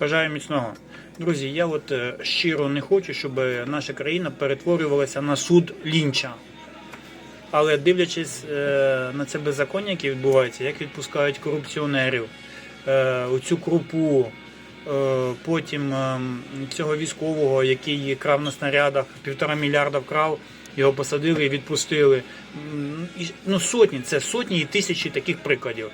Бажаю міцного. Друзі, я от е, щиро не хочу, щоб наша країна перетворювалася на суд лінча. Але дивлячись е, на це беззаконня, яке відбувається, як відпускають корупціонерів, оцю крупу, е, потім е, цього військового, який крав на снарядах, півтора мільярда вкрав, його посадили і відпустили. Ну, сотні, це сотні і тисячі таких прикладів.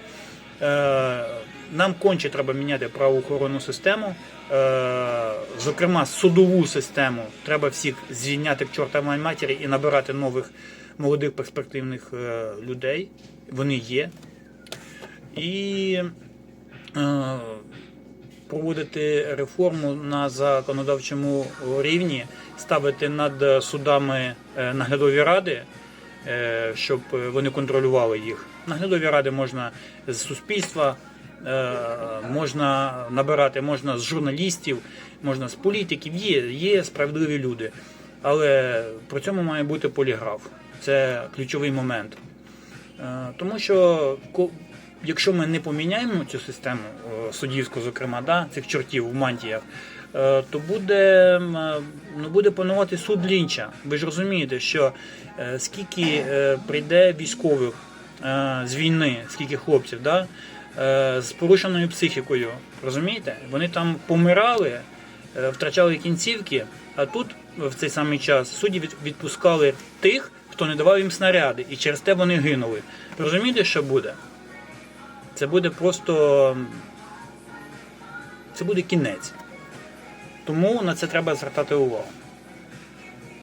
Нам конче треба міняти правоохоронну систему, е, зокрема судову систему. Треба всіх звільняти к чортовій матері і набирати нових молодих перспективних е, людей. Вони є. І е, проводити реформу на законодавчому рівні, ставити над судами наглядові ради, щоб вони контролювали їх. Наглядові ради можна з суспільства, можна набирати, можна з журналістів, можна з політиків. Є, є справедливі люди. Але при цьому має бути поліграф. Це ключовий момент. Е, Тому що якщо ми не поміняємо цю систему е, суддівську, зокрема, да, цих чортів в мантіях, е, то буде, е, ну, буде панувати суд лінча. Ви ж розумієте, що е, скільки е, прийде військових е, з війни, скільки хлопців, да, е, з порушеною психікою, розумієте? Вони там помирали, е, втрачали кінцівки, а тут в цей самий час судді відпускали тих, хто не давав їм снаряди, і через те вони гинули. Розумієте, що буде? Це буде просто. Це буде кінець. Тому на це треба звертати увагу.